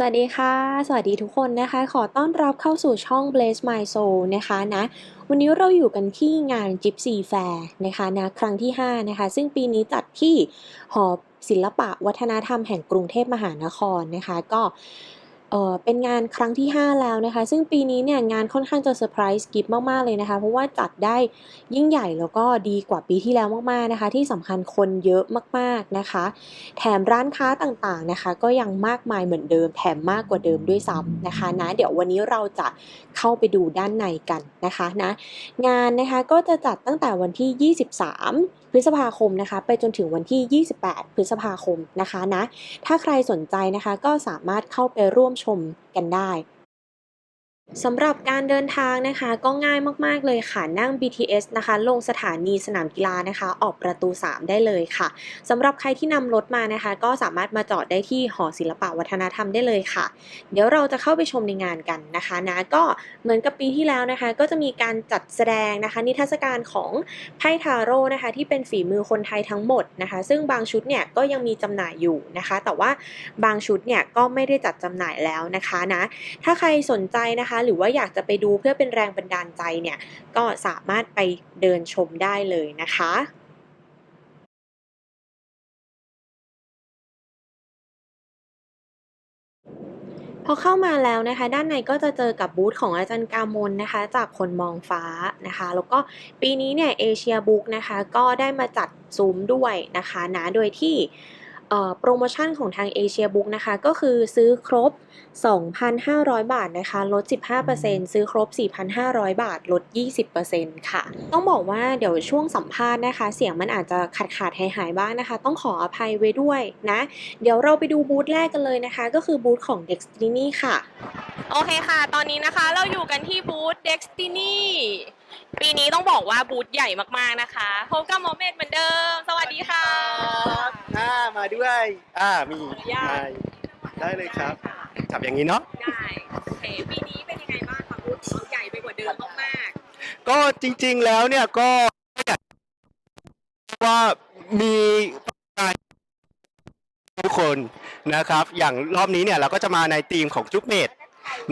สวัสดีค่ะ สวัสดีทุกคนนะคะ ขอต้อนรับเข้าสู่ช่อง Blaze My Soul นะคะนะ วันนี้เราอยู่กันที่งาน Gypsy Fair นะคะนะครั้งที่ 5 นะคะ ซึ่งปีนี้จัดที่หอศิลปะวัฒนธรรมแห่งกรุงเทพมหานครนะคะ ก็ เออเป็นงานครั้งที่ 5 แล้วนะคะ ซึ่งปีนี้เนี่ยงานค่อนข้างจะเซอร์ไพรส์กิฟมาก ๆ เลยนะคะ เพราะว่าจัดได้ยิ่งใหญ่แล้วก็ดีกว่าปีที่แล้วมาก ๆ นะคะ ที่สำคัญคนเยอะมาก ๆ นะคะ แถมร้านค้าต่างๆนะคะ ก็ยังมากมายเหมือนเดิม แถมมากกว่าเดิมด้วยซ้ำนะคะนะเดี๋ยววันนี้เราจะเข้าไปดูด้านในกันนะคะนะงานนะคะก็จะจัดตั้งแต่วันที่ 23พฤษภาคมนะคะ ไปจนถึงวันที่ 28 พฤษภาคมนะคะนะ ถ้าใครสนใจนะคะก็สามารถเข้าไปร่วมชมกันได้ สำหรับการเดินทางนะคะก็ง่ายมากๆเลยค่ะนั่ง BTS นะคะ ลงสถานีสนามกีฬานะคะ ออกประตู 3 ได้เลยค่ะสำหรับใครที่นำรถมานะคะ ก็สามารถมาจอดได้ที่หอศิลปะวัฒนธรรมได้เลยค่ะ เดี๋ยวเราจะเข้าไปชมในงานกันนะคะนะก็เหมือนกับปีที่แล้วนะคะ ก็จะมีการจัดแสดงนะคะ นิทรรศการของไพ่ทาโร่นะคะ ที่เป็นฝีมือคนไทยทั้งหมดนะคะ ซึ่งบางชุดเนี่ยก็ยังมีจำหน่ายอยู่นะคะ แต่ว่าบางชุดเนี่ยก็ไม่ได้จัดจำหน่ายแล้วนะคะนะถ้าใครสนใจนะคะหรือว่าอยากจะไปดูเพื่อเป็นแรงบันดาลใจเนี่ยก็สามารถไปเดินชมได้เลยนะคะพอเข้ามาแล้วนะคะ ด้านในก็จะเจอกับบูธของอาจารย์กามลนะคะ จากคนมองฟ้านะคะ แล้วก็ปีนี้เนี่ยเอเชียบุ๊กนะคะ ก็ได้มาจัดซูมด้วยนะคะนะโดยที่ โปรโมชั่นของทางเอเชียบุ๊กนะคะก็คือซื้อครบ 2,500 บาทนะคะลด 15%ซื้อครบ 4,500 บาทลด 20%ค่ะ ต้องบอกว่าเดี๋ยวช่วงสัมภาษณ์นะคะ เสียงมันอาจจะขาดขาดหายหายๆบ้างนะคะ ต้องขออภัยไว้ด้วยนะ เดี๋ยวเราไปดูบูธแรกกันเลยนะคะ ก็คือบูธของ Destiny ค่ะ โอเคค่ะ ตอนนี้นะคะเราอยู่กันที่บูธ Destiny ปีนี้ต้องบอกว่าบูธใหญ่มากๆนะคะพบกับหมอเมธเหมือนเดิม สวัสดีค่ะ ครับอ่ามา ด้วย อ่ามีขออนุญาตได้ได้เลยครับ จับอย่างนี้เนาะ ได้โอเคปีนี้เป็นยังไงบ้างคะบูธของเราใหญ่ไปกว่าเดิมมากก็จริงๆแล้วเนี่ยก็อยากว่ามีการทุกคนนะครับ อย่างรอบนี้เนี่ยเราก็จะมาในทีมของจุ๊บเมด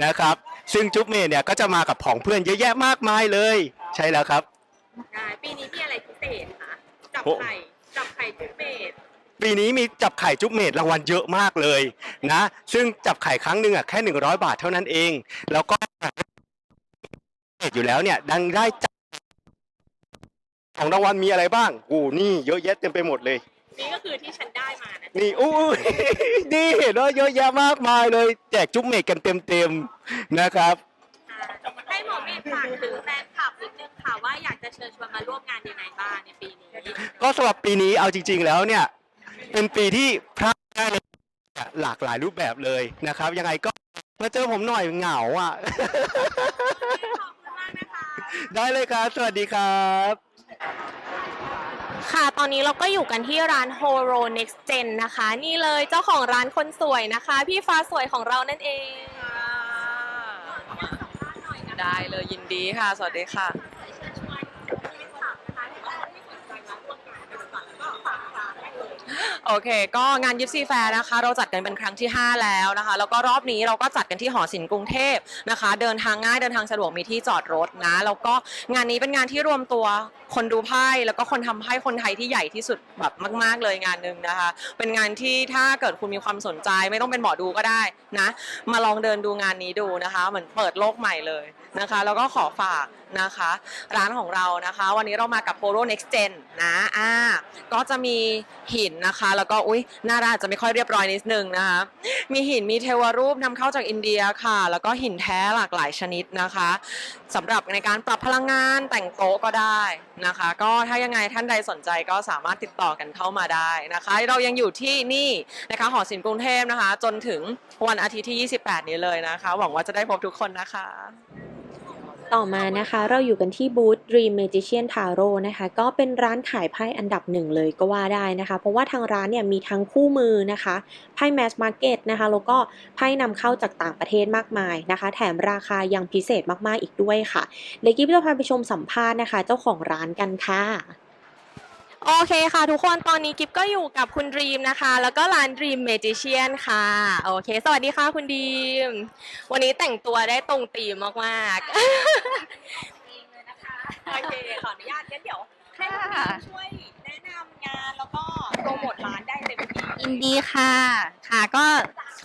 นะครับ ซึ่งจุ๊บเมดเนี่ยก็จะมากับผองเพื่อนเยอะแยะมากมายเลย ใช่แล้วครับ ๆได้ปีนี้มีอะไรพิเศษคะจับโอ้ ไข่จับไข่จุ๊บเมด ปีนี้มีจับไข่จุ๊บเมดรางวัลเยอะมากเลยนะ ซึ่งจับไข่ครั้งหนึ่งอะแค่ 100 บาทเท่านั้นเอง แล้วก็อยู่แล้วเนี่ย ดังได้จับของรางวัลมีอะไรบ้างโอ้นี่เยอะแยะเต็มไปหมดเลย นี่ก็คือที่ฉันได้มานะนี่อู้ นี่เห็นว่าเยอะแยะมากมายเลย แจกจุ๊บเมดกันเต็มๆนะครับ ให้หมอเมธฝากถึงแฟนคลับนิดนึงค่ะว่าอยากจะเชิญชวนมาร่วมงานยังไงบ้างในปีนี้ ก็สำหรับปีนี้เอาจริง ๆ แล้วเนี่ย เป็นปีที่พลาดไม่ได้เลยหลากหลายรูปแบบเลยนะครับ ยังไงก็มาเจอผมหน่อยเหงาอะขอบคุณมากนะคะได้เลยครับ สวัสดีครับ ค่ะ ตอนนี้เราก็อยู่กันที่ร้าน Horo Next Gen นะคะ นี่เลยเจ้าของร้านคนสวยนะคะ พี่ฟ้าสวยของเรานั่นเอง ได้เลยยินดีค่ะ สวัสดีค่ะ โอเค ก็งานยิปซีแฟร์นะคะ เราจัดกันเป็นครั้งที่ 5 แล้วนะคะ แล้วก็รอบนี้เราก็จัดกันที่หอศิลป์กรุงเทพนะคะ เดินทางง่ายเดินทางสะดวกมีที่จอดรถนะ แล้วก็งานนี้เป็นงานที่รวมตัวคนดูไพ่แล้วก็คนทำไพ่คนไทยที่ใหญ่ที่สุดแบบมาก ๆ เลยงานหนึ่งนะคะ เป็นงานที่ถ้าเกิดคุณมีความสนใจ ไม่ต้องเป็นหมอดูก็ได้นะ มาลองเดินดูงานนี้ดูนะคะ เหมือนเปิดโลกใหม่เลยนะคะ แล้วก็ขอฝาก นะคะ ร้านของเรานะคะ วันนี้เรามากับ Polo Next Gen นะอ่าก็จะมีหินนะคะ แล้วก็อุ้ยหน้าร้านจะไม่ค่อยเรียบร้อยนิดนึงนะคะ มีหินมีเทวรูปนำเข้าจากอินเดียค่ะ แล้วก็หินแท้หลากหลายชนิดนะคะสำหรับในการปรับพลังงานแต่งโต๊ะก็ได้นะคะ ก็ถ้ายังไงท่านใดสนใจก็สามารถติดต่อกันเข้ามาได้นะคะ เรายังอยู่ที่นี่นะคะหอศิลป์กรุงเทพนะคะ จนถึงวันอาทิตย์ที่ 28 นี้เลยนะคะ หวังว่าจะได้พบทุกคนนะคะ ต่อมานะคะเราอยู่กันที่บูธ Dream Magician Tarot นะคะก็เป็นร้านขายไพ่อันดับหนึ่งเลยก็ว่าได้นะคะ เพราะว่าทางร้านเนี่ยมีทั้งคู่มือนะคะไพ่ Mass Market นะคะแล้วก็ไพ่นำเข้าจากต่างประเทศมากมายนะคะ แถมราคายังพิเศษมากๆอีกด้วยค่ะเดี๋ยวกิ๊บจะพาไปชมสัมภาษณ์นะคะ เจ้าของร้านกันค่ะ โอเคค่ะทุกคนตอนนี้กิฟก็อยู่กับคุณดรีมนะคะ แล้วก็ร้าน Dream Magician ค่ะ โอเค สวัสดีค่ะคุณดรีม วันนี้แต่งตัวได้ตรงธีมมากๆโอเค ขออนุญาตงั้นเดี๋ยวให้คุณดรีมช่วยแนะนำงานแล้วก็โปรโมทร้านได้เต็มที่ยินดีค่ะ ค่ะก็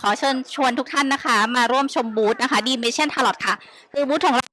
ขอเชิญชวนทุกท่านนะคะ มาร่วมชมบูธนะคะดีเมชันทาร์ลอตค่ะ คือบูธของเรา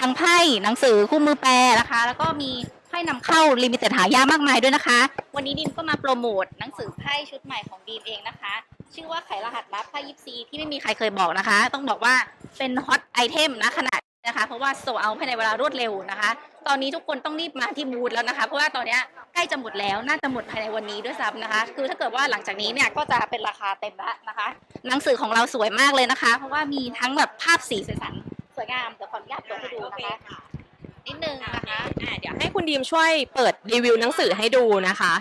ทั้งไพ่หนังสือคู่มือแปลนะคะ แล้วก็มีไพ่นำเข้าลิมิเต็ดหายามากมายด้วยนะคะ วันนี้ดิมก็มาโปรโมทหนังสือไพ่ชุดใหม่ของดีมเองนะคะ ชื่อว่าไขรหัสลับไพ่ยิปซีที่ไม่มีใครเคยบอกนะคะ ต้องบอกว่าเป็นฮอตไอเทมนะขนาดนะคะเพราะว่าโซเอาภายในเวลารวดเร็วนะคะ ตอนนี้ทุกคนต้องรีบมาที่บูธแล้วนะคะ เพราะว่าตอนนี้ใกล้จะหมดแล้วน่าจะหมดภายในวันนี้ด้วยซ้ำนะคะ คือถ้าเกิดว่าหลังจากนี้เนี่ยก็จะเป็นราคาเต็มล้วนะคะ หนังสือของเราสวยมากเลยนะคะ เพราะว่ามีทั้งแบบภาพสีสันสวยงามเดี๋ยวขออนุญาตเปิดให้ดูนะคะ นิดนึงนะคะ อะเดี๋ยวให้คุณดีมช่วยเปิดรีวิวหนังสือให้ดูนะคะ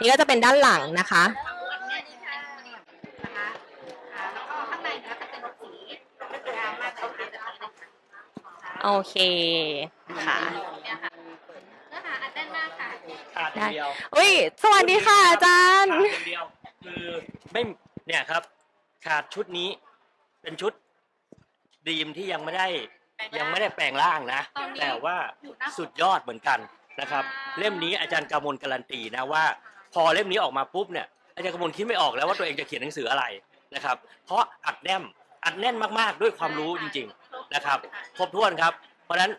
นี่ก็จะเป็นด้านหลังนะคะ นะคะอ่าแล้วก็ข้างในนะคะจะเป็นสีสวยงามมากเลยค่ะโอเคค่ะ เนี่ยค่ะเนื้อหาอัดแน่นมากค่ะ ขาดอย่างเดียวอุ้ยสวัสดีค่ะอาจารย์ ขาดอย่างเดียวคือไม่เนี่ยครับ ขาดชุดนี้ เป็นชุดดีมที่ยังไม่ได้ ยังไม่ได้แปลงร่างนะ ตอนนี้แต่ว่าอยู่หน้า สุดยอดเหมือนกันนะครับ อ่า เล่มนี้อาจารย์กามลการันตีนะว่า พอเล่มนี้ออกมาปุ๊บเนี่ยอาจารย์กามลคิดไม่ออกแล้วว่าตัวเองจะเขียนหนังสืออะไรนะครับ เพราะอัดแน่นอัดแน่นมากๆด้วยความรู้จริง ๆนะครับ ครบถ้วนครับ เพราะฉะนั้น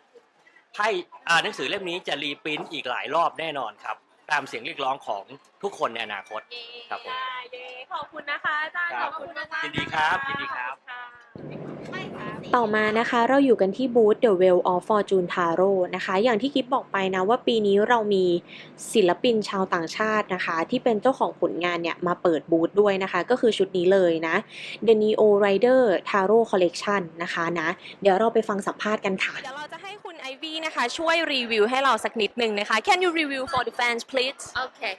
ไพ่อ่าหนังสือเล่มนี้จะรีปรินท์อีกหลายรอบแน่นอนครับ ตามเสียงเรียกร้องของทุกคนในอนาคตครับผมเย้ขอบคุณนะคะอาจารย์ ครับขอบคุณมากๆยินดีครับยินดีครับ ต่อมานะคะเราอยู่กันที่บูธ The Well of Fortune Tarot นะคะ อย่างที่กิฟบอกไปนะว่าปีนี้เรามีศิลปินชาวต่างชาตินะคะ ที่เป็นเจ้าของผลงานเนี่ยมาเปิดบูธด้วยนะคะ ก็คือชุดนี้เลยนะ The Neo Rider Tarot Collection นะคะนะ เดี๋ยวเราไปฟังสัมภาษณ์กันค่ะ เดี๋ยวเราจะให้คุณไอวี่นะคะช่วยรีวิวให้เราสักนิดหนึ่งนะคะ Can you review for the fans please Okay,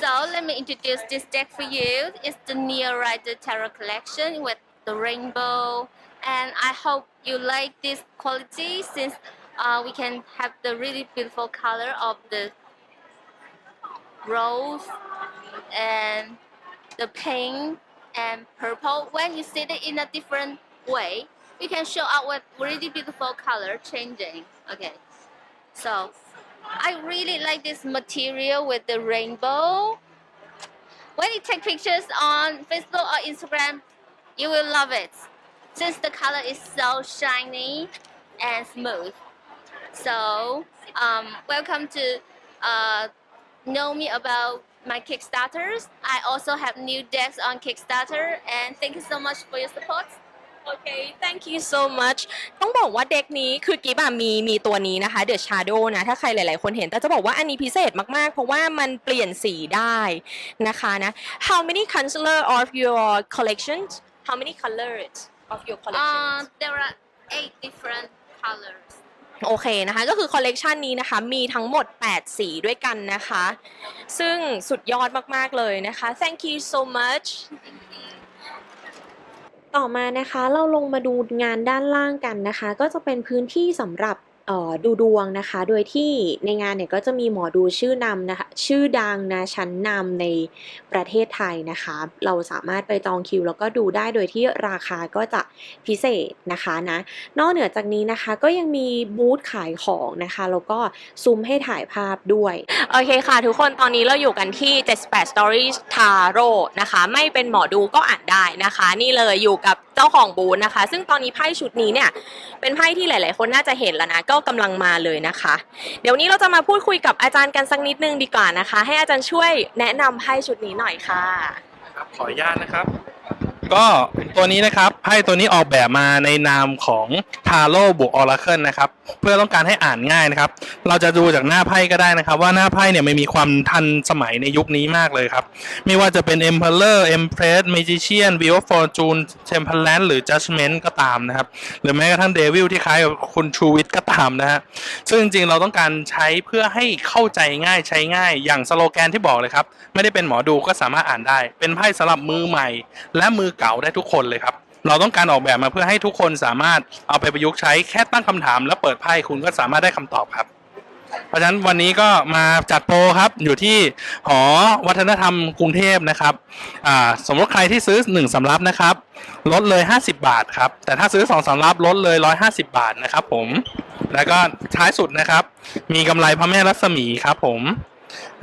so let me introduce this deck for you. It's the Neo Rider Tarot collection with the rainbow, and I hope you like this quality since uh, we can have the really beautiful color of the rose and the pink and purple. When you see it in a different way, you can show out with really beautiful color changing. Okay, so I really like this material with the rainbow. When you take pictures on Facebook or Instagram, you will love it since the color is so shiny and smooth. So, um, welcome to uh, know me about my Kickstarters. I also have new decks on Kickstarter, and thank you so much for your support. โอเค thank you so much ต้องบอกว่าเด็กนี้คือกิบอะมีมีตัวนี้นะคะ The Shadow นะ ถ้าใครหลาย ๆ คนเห็น แต่จะบอกว่าอันนี้พิเศษมาก ๆ เพราะว่ามันเปลี่ยนสีได้นะคะนะ How many color of your collections How many colors of your Uh, collections there are eight different colors. โอเคนะคะ ก็คือคอลเลกชันนี้นะคะ มีทั้งหมด 8 สีด้วยกันนะคะ ซึ่งสุดยอดมาก ๆ เลยนะคะ thank you so much ต่อมานะคะเราลงมาดูงานด้านล่างกันนะคะ ก็จะเป็นพื้นที่สำหรับเอ่อ ดูดวงนะคะ โดยที่ในงานเนี่ยก็จะมีหมอดูชื่อนำนะคะ ชื่อดังนะชั้นนำในประเทศไทยนะคะ เราสามารถไปจองคิว แล้วก็ดูได้โดยที่ราคาก็จะพิเศษนะคะนะ นอกเหนือจากนี้นะคะก็ยังมีบูธขายของนะคะ แล้วก็ซุ้มให้ถ่ายภาพด้วย โอเคค่ะ ทุกคนตอนนี้เราอยู่กันที่ 78 Stories Tarot นะคะ ไม่เป็นหมอดูก็อ่านได้นะคะ นี่เลยอยู่กับเจ้าของบูธนะคะ ซึ่งตอนนี้ไพ่ชุดนี้เนี่ยเป็นไพ่ที่หลาย ๆ คนน่าจะเห็นแล้วนะก็กำลังมาเลยนะคะ เดี๋ยวนี้เราจะมาพูดคุยกับอาจารย์กันสักนิดนึงดีกว่านะคะ ให้อาจารย์ช่วยแนะนำไพ่ชุดนี้หน่อยค่ะครับขออนุญาตนะครับ ก็ตัวนี้นะครับไพ่ตัวนี้ออกแบบมาในนามของทาโร่บวกออราเคิลนะครับ เพื่อต้องการให้อ่านง่ายนะครับ เราจะดูจากหน้าไพ่ก็ได้นะครับ ว่าหน้าไพ่เนี่ยมันมีความทันสมัยในยุคนี้มากเลยครับ ไม่ว่าจะเป็น Emperor Empress Magician Wheel of Fortune Temperance หรือ Judgment ก็ตามนะครับ หรือแม้กระทั่ง Devil ที่คล้ายกับคุณชูวิทย์ก็ตามนะฮะซึ่งจริงๆเราต้องการใช้เพื่อให้เข้าใจง่ายใช้ง่าย อย่างสโลแกนที่บอกเลยครับไม่ได้เป็นหมอดูก็สามารถอ่านได้ เป็นไพ่สำหรับมือใหม่ และมือเก่าได้ทุกคนเลยครับเราต้องการออกแบบมาเพื่อให้ทุกคนสามารถเอาไปประยุกต์ใช้แค่ตั้งคำถาม แล้วเปิดไพ่คุณก็สามารถได้คำตอบครับ เพราะฉะนั้นวันนี้ก็มาจัดโปรครับอยู่ที่หอวัฒนธรรมกรุงเทพนะครับสมมติใครที่ซื้อ1สำรับนะครับ ลดเลย 50 บาทครับ แต่ถ้าซื้อ2สำรับลดเลย 150 บาทนะครับผมแล้วก็ท้ายสุดนะครับ มีกำไรพระแม่รัศมีครับผม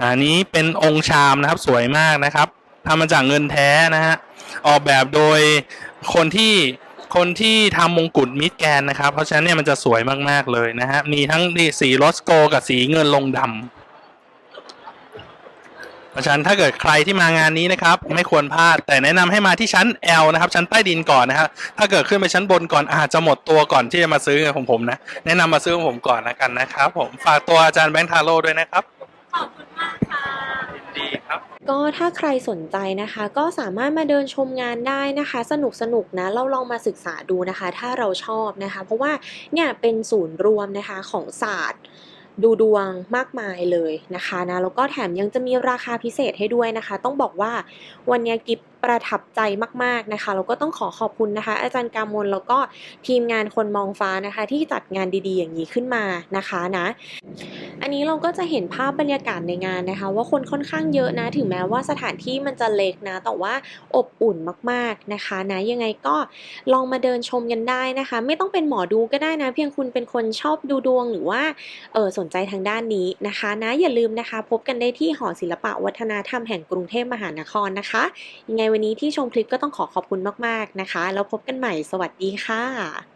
อันนี้เป็นองค์ชามนะครับสวยมากนะครับ ทำมาจากเงินแท้นะฮะออกแบบโดยคนที่คนที่ทำมงกุฎมิดแกนนะครับ เพราะฉะนั้นเนี่ยมันจะสวยมากๆเลยนะฮะมีทั้งดีสีโรสโกกับสีเงินลงดำเพราะฉะนั้นถ้าเกิดใครที่มางานนี้นะครับ ไม่ควรพลาดแต่แนะนำให้มาที่ชั้น L นะครับ ชั้นใต้ดินก่อนนะครับถ้าเกิดขึ้นไปชั้นบนก่อนอาจจะหมดตัวก่อนที่จะมาซื้อของผมนะ แนะนำมาซื้อของผมก่อนนะกันนะครับ ผมฝากตัวอาจารย์แบงค์ทาโร่ด้วยนะครับ ก็ถ้าใครสนใจนะคะ ก็สามารถมาเดินชมงานได้นะคะ สนุกสนุกนะเราลองมาศึกษาดูนะคะ ถ้าเราชอบนะคะ เพราะว่าเนี่ยเป็นศูนย์รวมนะคะของศาสตร์ดูดวงมากมายเลยนะคะนะแล้วก็แถมยังจะมีราคาพิเศษให้ด้วยนะคะ ต้องบอกว่าวันนี้กิฟ ประทับใจมากๆนะคะแล้วก็ต้องขอขอบคุณนะคะ อาจารย์กามลแล้วก็ทีมงานคนมองฟ้านะคะ ที่จัดงานดีๆ อย่างนี้ขึ้นมานะคะนะ อันนี้เราก็จะเห็นภาพบรรยากาศในงานนะคะ ว่าคนค่อนข้างเยอะนะ ถึงแม้ว่าสถานที่มันจะเล็กนะ แต่ว่าอบอุ่นมากๆนะคะนะยังไงก็ลองมาเดินชมกันได้นะคะ ไม่ต้องเป็นหมอดูก็ได้นะ เพียงคุณเป็นคนชอบดูดวงหรือว่าเออสนใจทางด้านนี้นะคะนะอย่าลืมนะคะ พบกันได้ที่หอศิลปะวัฒนธรรมแห่งกรุงเทพมหานครนะคะยังไงวันนี้ที่ชมคลิปก็ต้องขอขอบคุณมาก ๆ นะคะ แล้วพบกันใหม่ สวัสดีค่ะ